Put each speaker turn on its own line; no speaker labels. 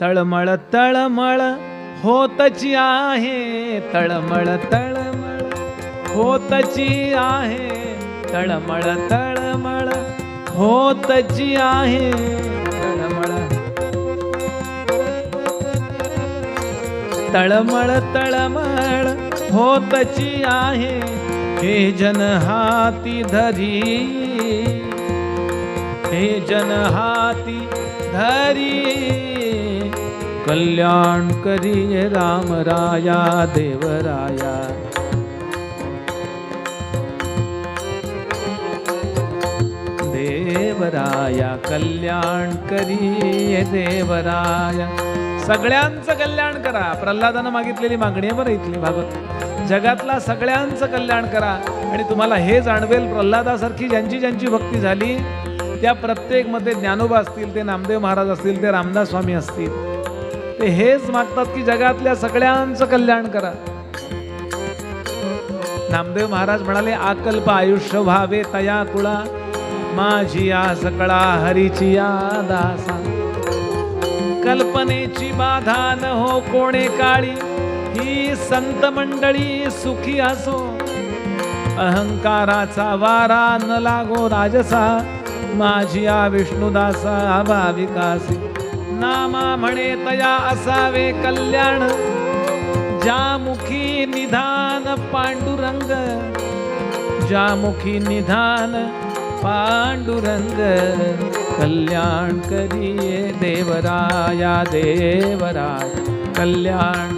तळमळ तळमळ होतची आहे तळमळ तळमळ होतची आहे तळमळ तळमळ होतची आहे तळमळ तळमळ तळमळ होतची आहे हे जन हाती धरी हे जन हाती धरी कल्याण करिये राम राया देवराया देवराया कल्याण करिये देवराया सगळ्यांचं कल्याण करा. प्रल्हादानं मागितलेली मागणी आहे बरं इथली भागवत. जगातला सगळ्यांचं कल्याण करा. आणि तुम्हाला हे जाणवेल प्रल्हादासारखी ज्यांची ज्यांची भक्ती झाली त्या प्रत्येकमध्ये ज्ञानोबा असतील ते नामदेव महाराज असतील ते रामदास स्वामी असतील. ते हेच मागतात की जगातल्या सगळ्यांचं कल्याण करा. नामदेव महाराज म्हणाले आकल्प आयुष्य व्हावे तया कुळा माझी या सकळा हरीची या दासा कल्पनेची बाधा न हो कोणे काळी ही संत मंडळी सुखी असो. अहंकाराचा वारा न लागो राजसा माझी या विष्णुदासा भाविकासी नामा म्हणे तया असावे कल्याण. ज्यामुखी निधान पांडुरंग ज्यामुखी निधान पांडुरंग कल्याण करिये देवराया देवराय कल्याण